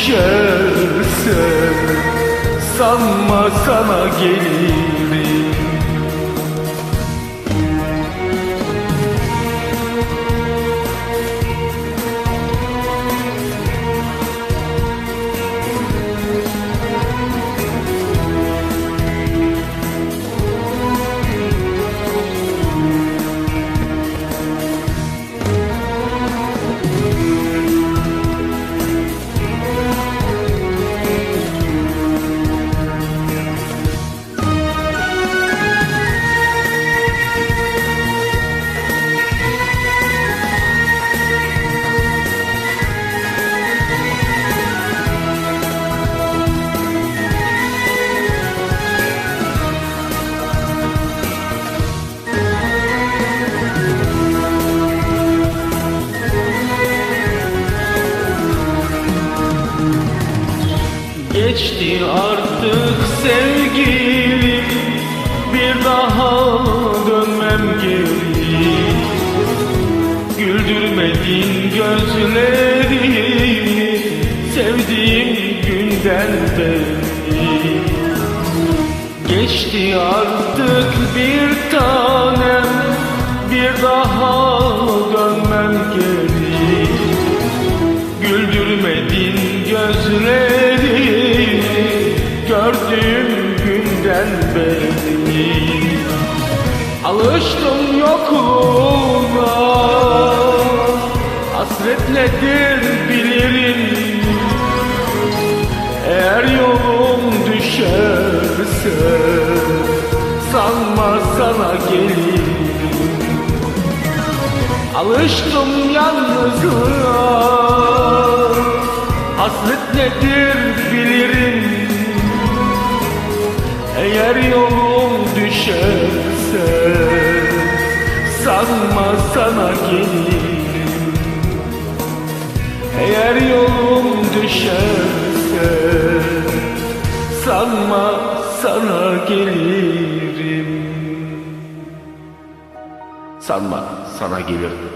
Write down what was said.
düşerse Sanma sana gelirim Geçti artık sevgilim. Bir daha dönmem geri Güldürmedin gözlerimi Sevdiğim günden beri. Geçti artık bir tanem Gördüğüm günden beri. Alıştım yokluğuna Hasret nedir bilirim. Eğer yolum düşerse Sanma sana gelirim. Alıştım yalnızlığa. Hasret nedir bilirim Eğer yolum düşerse Sanma sana gelirim Eğer yolum düşerse Sanma sana gelirim. Sanma sana gelirim